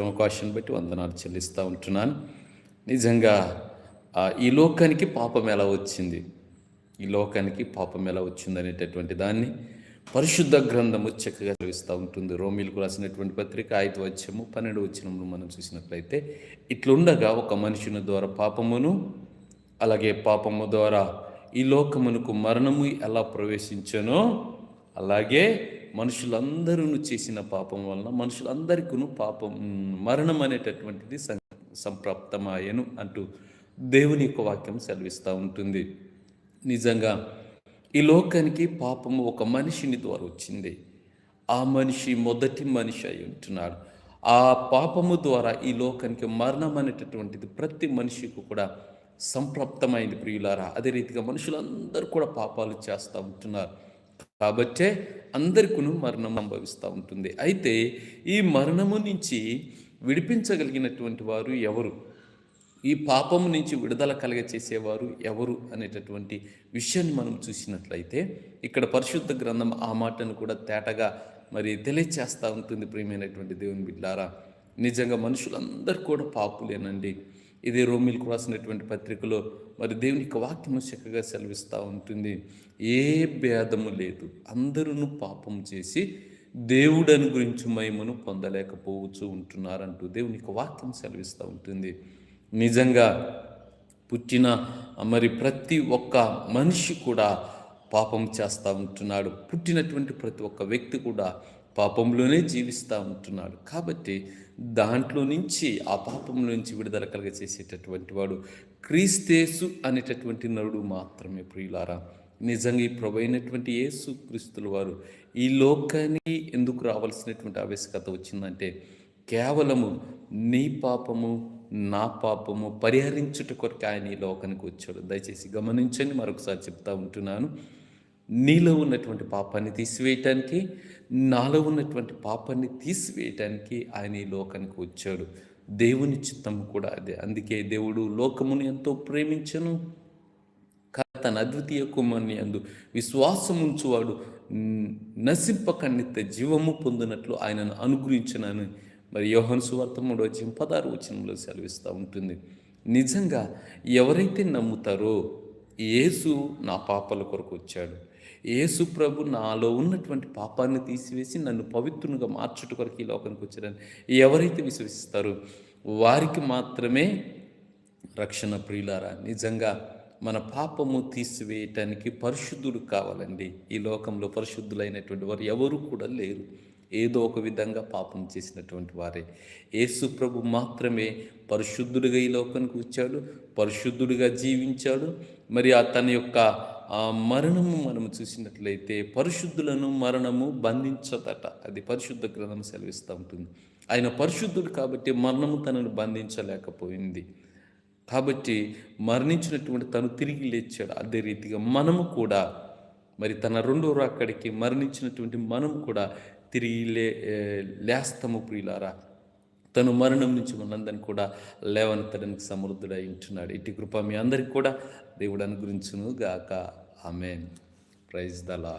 అవకాశం బట్టి వందనాలు చెల్లిస్తూ ఉంటున్నాను. నిజంగా ఈ లోకానికి పాపం ఎలా వచ్చింది? ఈ లోకానికి పాపం ఎలా వచ్చింది అనేటటువంటి దాన్ని పరిశుద్ధ గ్రంథము చక్కగా చదివిస్తూ ఉంటుంది. రోమిలకు రాసినటువంటి పత్రిక ఐదు వచ్చము పన్నెండు వచ్చినప్పుడు మనం చూసినట్లయితే ఇట్లుండగా ఒక మనుషుని ద్వారా పాపమును అలాగే పాపము ద్వారా ఈ లోకమునకు మరణము ఎలా ప్రవేశించనో అలాగే మనుషులందరూ చేసిన పాపం వలన మనుషులందరికీ పాపం మరణం అనేటటువంటిది సం సంప్రాప్తమాయను అంటూ దేవుని యొక్క వాక్యం సెలవిస్తూ ఉంటుంది. నిజంగా ఈ లోకానికి పాపము ఒక మనిషిని ద్వారా వచ్చింది. ఆ మనిషి మొదటి మనిషి అయి ఉంటున్నాడు. ఆ పాపము ద్వారా ఈ లోకానికి మరణం అనేటటువంటిది ప్రతి మనిషికి కూడా సంప్రాప్తమైంది ప్రియులారా. అదే రీతిగా మనుషులందరూ కూడా పాపాలు చేస్తూ ఉంటున్నారు. కాబట్టే అందరికును మరణం సంభవిస్తూ ఉంటుంది. అయితే ఈ మరణము నుంచి విడిపించగలిగినటువంటి వారు ఎవరు? ఈ పాపము నుంచి విడుదల కలగ చేసేవారు ఎవరు అనేటటువంటి విషయాన్ని మనం చూసినట్లయితే ఇక్కడ పరిశుద్ధ గ్రంథం ఆ మాటను కూడా తేటగా మరి తెలియచేస్తూ ఉంటుంది ప్రియమైనటువంటి దేవుని బిడ్డారా. నిజంగా మనుషులందరూ కూడా పాపులేనండి. ఇదే రోమిల్కు రాసినటువంటి పత్రికలో మరి దేవుని యొక్క వాక్యము చక్కగా సెలవిస్తూ ఉంటుంది. ఏ భేదము లేదు. అందరూ పాపం చేసి దేవుడని గురించి మహిమను పొందలేకపోవచ్చు ఉంటున్నారంటూ దేవుని యొక్క వాక్యం సెలవిస్తూ ఉంటుంది. నిజంగా పుట్టిన మరి ప్రతి ఒక్క మనిషి కూడా పాపం చేస్తూ ఉంటున్నాడు. పుట్టినటువంటి ప్రతి ఒక్క వ్యక్తి కూడా పాపంలోనే జీవిస్తూ ఉంటున్నాడు. కాబట్టి దాంట్లో నుంచి ఆ పాపం నుంచి విడుదల కలగ చేసేటటువంటి వాడు క్రీస్తేసు అనేటటువంటి నరుడు మాత్రమే ప్రియులారా. నిజంగా ఈ ప్రభు అయినటువంటి యేసు క్రీస్తుల వారు ఈ లోకానికి ఎందుకు రావాల్సినటువంటి ఆవశ్యకత వచ్చిందంటే కేవలము నీ పాపము నా పాపము పరిహరించుట కొరకు ఆయన ఈ లోకానికి వచ్చాడు. దయచేసి గమనించండి మరొకసారి చెప్తా ఉంటున్నాను. నీలో ఉన్నటువంటి పాపాన్ని తీసివేయటానికి నాలో ఉన్నటువంటి పాపాన్ని తీసివేయటానికి ఆయన ఈ లోకానికి వచ్చాడు. దేవుని చిత్తం కూడా అదే. అందుకే దేవుడు లోకమును ఎంతో ప్రేమించను. కా- తన అద్వితీయ కుమార్ని అందు విశ్వాసం ఉంచువాడు. న్- నశింపక నిత్య జీవము పొందినట్లు ఆయనను అనుగ్రహించినను. మరి యోహన్ సువార్త మూడో వచ్చిన పదహారు వచనంలో సెలవిస్తూ ఉంటుంది. నిజంగా ఎవరైతే నమ్ముతారో యేసు నా పాపాల కొరకు వచ్చాడు. యేసు ప్రభు నాలో ఉన్నటువంటి పాపాన్ని తీసివేసి నన్ను పవిత్రునిగా మార్చుట కొరకు ఈ లోకానికి వచ్చాడని ఎవరైతే విశ్వసిస్తారో వారికి మాత్రమే రక్షణ ప్రియులారా. నిజంగా మన పాపము తీసివేయటానికి పరిశుద్ధుడు కావాలండి. ఈ లోకంలో పరిశుద్ధులైనటువంటి వారు ఎవరు కూడా లేరు. ఏదో ఒక విధంగా పాపం చేసినటువంటి వారే. యేసు ప్రభు మాత్రమే పరిశుద్ధుడిగా ఈ లోకానికి వచ్చాడు పరిశుద్ధుడిగా జీవించాడు. మరి ఆ తన యొక్క ఆ మరణము మనము చూసినట్లయితే పరిశుద్ధులను మరణము బంధించదట. అది పరిశుద్ధ గ్రంథం సెలవిస్తూ ఉంటుంది. ఆయన పరిశుద్ధుడు కాబట్టి మరణము తనను బంధించలేకపోయింది. కాబట్టి మరణించినటువంటి తను తిరిగి లేచాడు. అదే రీతిగా మనము కూడా మరి తన రెండో రాక్కడికి మరణించినటువంటి మనం కూడా తిరిగి లే ఏ, లేస్తాము ప్రియులారా. తను మరణం నుంచి మనందరిని కూడా లేవనెత్తడానికి సమృద్ధుడై ఉంటున్నాడు. ఇటు కృప మీ అందరికి కూడా దేవుడు అనుగురించును గాక ఆమె ప్రైజ్ దలా